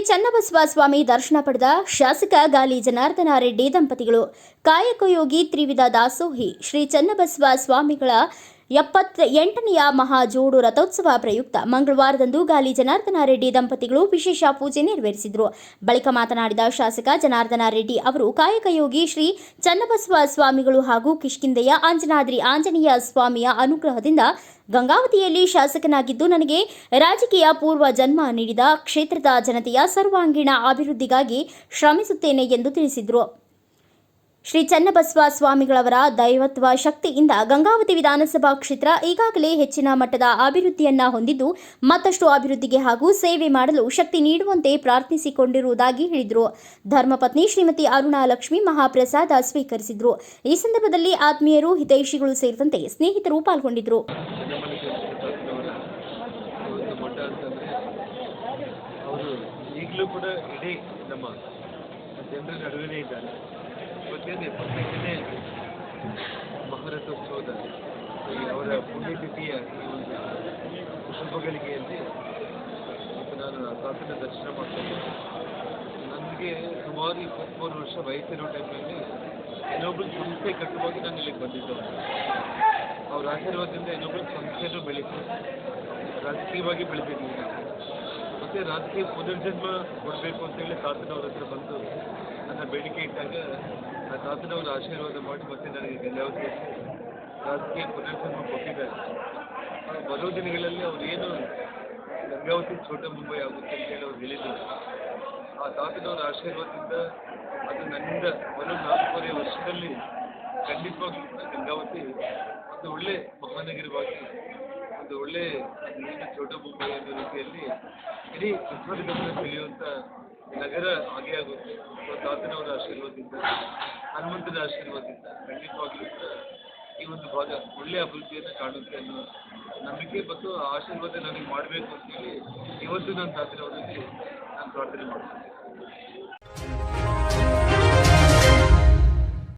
ಚನ್ನಬಸವ ಸ್ವಾಮಿ ದರ್ಶನ ಪಡೆದ ಶಾಸಕ ಗಾಲಿ ಜನಾರ್ದನ ರೆಡ್ಡಿ ದಂಪತಿಗಳು ಕಾಯಕಯೋಗಿ ತ್ರಿವಿಧ ದಾಸೋಹಿ ಶ್ರೀ ಚನ್ನಬಸವ ಸ್ವಾಮಿಗಳ ಎಪ್ಪತ್ತ ಎಂಟನೆಯ ಮಹಾಜೋಡು ರಥೋತ್ಸವ ಪ್ರಯುಕ್ತ ಮಂಗಳವಾರದಂದು ಗಾಲಿ ಜನಾರ್ದನ ರೆಡ್ಡಿ ದಂಪತಿಗಳು ವಿಶೇಷ ಪೂಜೆ ನೆರವೇರಿಸಿದರು. ಬಳಿಕ ಮಾತನಾಡಿದ ಶಾಸಕ ಜನಾರ್ದನ ರೆಡ್ಡಿ ಅವರು ಕಾಯಕಯೋಗಿ ಶ್ರೀ ಚನ್ನಬಸವ ಸ್ವಾಮಿಗಳು ಹಾಗೂ ಕಿಷ್ಕಿಂದೆಯ ಆಂಜನಾದ್ರಿ ಆಂಜನೇಯ ಸ್ವಾಮಿಯ ಅನುಗ್ರಹದಿಂದ ಗಂಗಾವತಿಯಲ್ಲಿ ಶಾಸಕನಾಗಿದ್ದು ನನಗೆ ರಾಜಕೀಯ ಪೂರ್ವ ಜನ್ಮ ನೀಡಿದ ಕ್ಷೇತ್ರದ ಜನತೆಯ ಸರ್ವಾಂಗೀಣ ಅಭಿವೃದ್ಧಿಗಾಗಿ ಶ್ರಮಿಸುತ್ತೇನೆ ಎಂದು ತಿಳಿಸಿದರು. ಶ್ರೀ ಚನ್ನಬಸವ ಸ್ವಾಮಿಗಳವರ ದೈವತ್ವ ಶಕ್ತಿಯಿಂದ ಗಂಗಾವತಿ ವಿಧಾನಸಭಾ ಕ್ಷೇತ್ರ ಈಗಾಗಲೇ ಹೆಚ್ಚಿನ ಮಟ್ಟದ ಅಭಿವೃದ್ಧಿಯನ್ನ ಹೊಂದಿದ್ದು ಮತ್ತಷ್ಟು ಅಭಿವೃದ್ಧಿಗೆ ಹಾಗೂ ಸೇವೆ ಮಾಡಲು ಶಕ್ತಿ ನೀಡುವಂತೆ ಪ್ರಾರ್ಥಿಸಿಕೊಂಡಿರುವುದಾಗಿ ಹೇಳಿದರು. ಧರ್ಮಪತ್ನಿ ಶ್ರೀಮತಿ ಅರುಣಾ ಲಕ್ಷ್ಮಿ ಮಹಾಪ್ರಸಾದ ಸ್ವೀಕರಿಸಿದರು. ಈ ಸಂದರ್ಭದಲ್ಲಿ ಆತ್ಮೀಯರು ಹಿತೈಷಿಗಳು ಸೇರಿದಂತೆ ಸ್ನೇಹಿತರು ಪಾಲ್ಗೊಂಡಿದ್ದರು ನಡುವೆನೇ ಇದೆ ಮಹಾರಥೋತ್ಸವದ ಈ ಅವರ ಪುಣ್ಯತಿಥಿಯ ಈ ಒಂದು ಶುಭಗಳಿಗೆಯಲ್ಲಿ ಇವತ್ತು ನಾನು ತಾತನ ದರ್ಶನ ಮಾಡ್ತೇನೆ ನನಗೆ ಸುಮಾರು ಇಪ್ಪತ್ತ್ಮೂರು ವರ್ಷ ವಯಸ್ಸಿರೋ ಟೈಮಲ್ಲಿ ಇನ್ನೊಬ್ಬರು ಸಂಸ್ಥೆ ಕಟ್ಟುವಾಗ ನಾನು ಇಲ್ಲಿಗೆ ಬಂದಿದ್ದು. ಅವ್ರ ಆಶೀರ್ವಾದದಿಂದ ಇನ್ನೊಬ್ಬರು ಸಂಸ್ಥೆನೂ ಬೆಳೀತು. ರಾಜಕೀಯವಾಗಿ ಬೆಳೆದಿದ್ದೀನಿ ನಾನು ಮತ್ತು ರಾಜಕೀಯ ಪುನರ್ಜನ್ಮ ಕೊಡಬೇಕು ಅಂತೇಳಿ ತಾತನವ್ರ ಹತ್ರ ಬಂದು ನನ್ನ ಬೇಡಿಕೆ ಇಟ್ಟಾಗ ತಾತನವರ ಆಶೀರ್ವಾದ ಮಾಡಿ ಮತ್ತೆ ನನಗೆ ಗಂಗಾವತಿ ರಾಜಕೀಯ ಪುನರ್ಜನ್ಮ ಕೊಟ್ಟಿದ್ದಾರೆ. ಬರೋ ದಿನಗಳಲ್ಲಿ ಅವ್ರು ಏನು ಗಂಗಾವತಿ ಛೋಟ ಮುಂಬೈ ಆಗುತ್ತೆ ಅಂತೇಳಿ ಅವ್ರು ಹೇಳಿದ್ರು ಆ ತಾತನವರ ಆಶೀರ್ವಾದದಿಂದ ಅದು ನನ್ನಿಂದ ಬರೋ ನಾಲ್ಕೂವರೆ ವರ್ಷದಲ್ಲಿ ಖಂಡಿತವಾಗಿ ಗಂಗಾವತಿ ಒಂದು ಒಳ್ಳೆ ಮಹಾನಗರವಾಗಿ ಒಂದು ಒಳ್ಳೆ ಏನು ಛೋಟ ಮುಂಬೈ ಅನ್ನೋ ರೀತಿಯಲ್ಲಿ ಇಡೀ ವಿಶ್ವದ ಬೆಳೆಯುವಂಥ ನಗರ ಆಗೇ ಆಗುತ್ತೆ. ತಾತನವರ ಆಶೀರ್ವಾದದಿಂದ, ಹನುಮಂತನ ಆಶೀರ್ವಾದದಿಂದ ಖಂಡಿತವಾಗಿಯೂ ಕೂಡ ಈ ಒಂದು ಭಾಗ ಒಳ್ಳೆಯ ಅಭಿವೃದ್ಧಿಯನ್ನು ಕಾಣುತ್ತೆ ಅನ್ನೋ ನಂಬಿಕೆ ಮತ್ತು ಆ ಆಶೀರ್ವಾದ ನನಗೆ ಮಾಡಬೇಕು ಅಂತೇಳಿ ಇವತ್ತು ನಾನು ತಾತನವರಲ್ಲಿ ನಾನು ಪ್ರಾರ್ಥನೆ ಮಾಡ್ತೀನಿ.